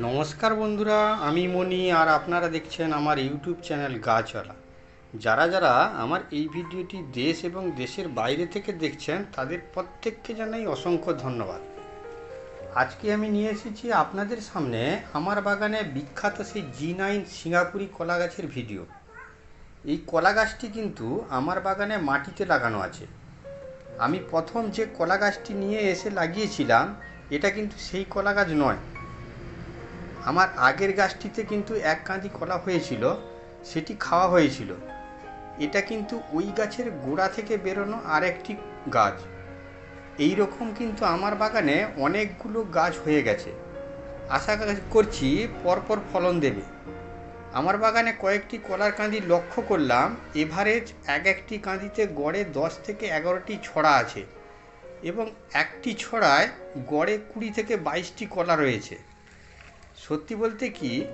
নমস্কার বন্ধুরা, আমি মনি আর আপনারা দেখছেন আমার ইউটিউব চ্যানেল গাছওয়ালা যারা যারা আমার এই ভিডিওটি দেশ এবং দেশের বাইরে থেকে দেখছেন, তাদের প্রত্যেককে জানাই অসংখ্য ধন্যবাদ। আজকে আমি নিয়ে এসেছি আপনাদের সামনে আমার বাগানে বিখ্যাত সেই জি নাইন সিঙ্গাপুরি কলা গাছের ভিডিও। এই কলা গাছটি কিন্তু আমার বাগানে মাটিতে লাগানো আছে। আমি প্রথম যে কলা গাছটি নিয়ে এসে লাগিয়েছিলাম, এটা কিন্তু সেই কলা গাছ নয়। আমার আগের গাছটিতে কিন্তু এক কাঁদি কলা হয়েছিল, সেটি খাওয়া হয়েছিল। এটা কিন্তু ওই গাছের গোড়া থেকে বেরোনো আরেকটি গাছ। এই রকম কিন্তু আমার বাগানে অনেকগুলো গাছ হয়ে গেছে। আশা করছি পরপর ফলন দেবে। আমার বাগানে কয়েকটি কলার কাঁদি লক্ষ্য করলাম, এভারেজ এক একটি কাঁদিতে গড়ে দশ থেকে এগারোটি ছড়া আছে এবং একটি ছড়ায় গড়ে কুড়ি থেকে বাইশটি কলা রয়েছে। সত্যি বলতে কি,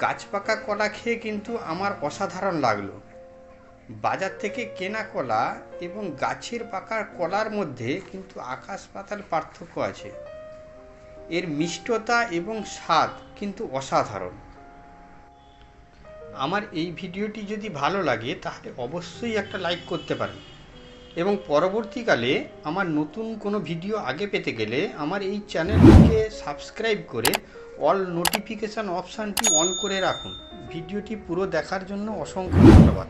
গাছ পাকা কলা খেয়ে কিন্তু আমার অসাধারণ লাগল। বাজার থেকে কেনা কলা এবং গাছের পাকা কলার মধ্যে কিন্তু আকাশ পাতাল পার্থক্য আছে। এর মিষ্টতা এবং স্বাদ কিন্তু অসাধারণ। আমার এই ভিডিওটি যদি ভালো লাগে, তাহলে অবশ্যই একটা লাইক করতে পারেন। এবং পরবর্তীকালে আমার নতুন কোনো ভিডিও আগে পেতে গেলে আমার এই চ্যানেলটিকে সাবস্ক্রাইব করে অল নোটিফিকেশান অপশানটি অন করে রাখুন। ভিডিওটি পুরো দেখার জন্য অসংখ্য ধন্যবাদ।